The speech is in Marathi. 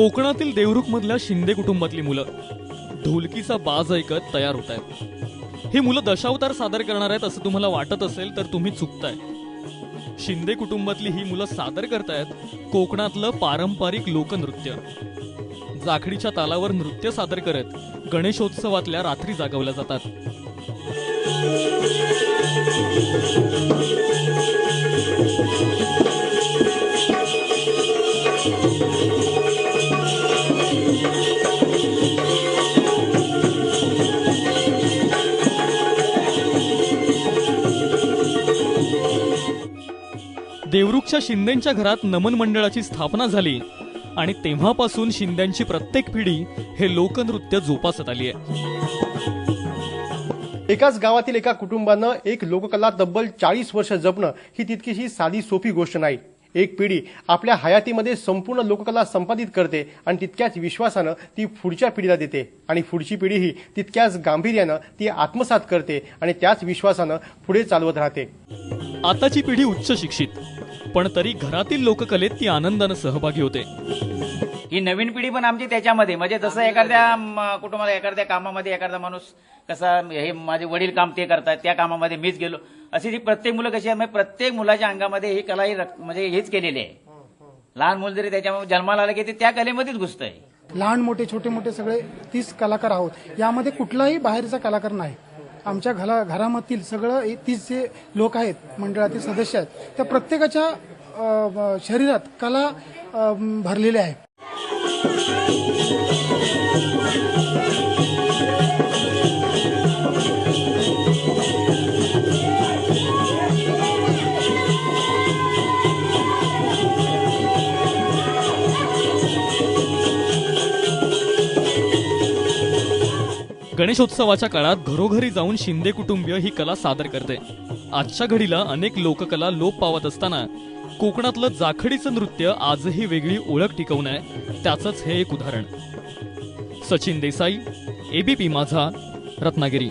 कोकणातील देवरुखमधल्या शिंदे कुटुंबातली मुलं. ढोलकीचा बाज ऐकत तयार होत आहेत. ही मुलं दशावतार सादर करणार आहेत असं तुम्हाला वाटत असेल तर तुम्ही चुकताय. शिंदे कुटुंबातली ही मुलं सादर करतायत कोकणातलं पारंपरिक लोकनृत्य. जाखडीच्या तालावर नृत्य सादर करत गणेशोत्सवातल्या रात्री जागवल्या जातात. देवरुखच्या शिंदेच्या घरात नमन मंडळाची स्थापना झाली आणि तेव्हापासून शिंद्यांची प्रत्येक पिढी हे लोकनृत्य जोपासत आली आहे. एकाच गावातील एका कुटुंबानं एक लोककला तब्बल चाळीस वर्ष जपणं ही तितकीशी साधी सोपी गोष्ट नाही. एक पिढी आपल्या हयातीमध्ये संपूर्ण लोककला संपादित करते आणि तितक्याच विश्वासानं ती पुढच्या पिढीला देते. आणि पुढची पिढीही तितक्याच गांभीर्यानं ती आत्मसात करते आणि त्याच विश्वासानं पुढे चालवत राहते. आताची पिढी उच्च शिक्षित. पण तरी घरातील लोककलेत ती आनंदानं सहभागी होते. ही नवीन पिढी पण आमची त्याच्यामध्ये. म्हणजे जसं एखाद्या कुटुंबाला एखाद्या कामामध्ये एखादा माणूस कसा हे माझे वडील काम ते करतात त्या कामामध्ये मीच गेलो. अशी ती प्रत्येक मुलं कशी आहे म्हणजे प्रत्येक मुलाच्या अंगामध्ये ही कला ही म्हणजे हेच केलेली आहे. लहान मुलं जरी त्याच्यामध्ये जन्माला आलं की ते त्या कलेमध्येच घुसतंय. लहान मोठे छोटे मोठे सगळे तीस कलाकार आहोत. यामध्ये कुठलाही बाहेरचा कलाकार नाही. आमच्या घरा घरामधील सगळं हे तीस जे लोक आहेत मंडळातील सदस्य आहेत त्या प्रत्येकाच्या शरीरात कला भरलेल्या आहे. गणेशोत्सवाच्या काळात घरोघरी जाऊन शिंदे कुटुंबीय ही कला सादर करते. आजच्या घडीला अनेक लोककला लोप पावत असताना कोकणातलं जाखडीचं नृत्य आजही वेगळी ओळख टिकवून आहे. त्याचंच हे एक उदाहरण. सचिन देसाई एबीपी माझा रत्नागिरी.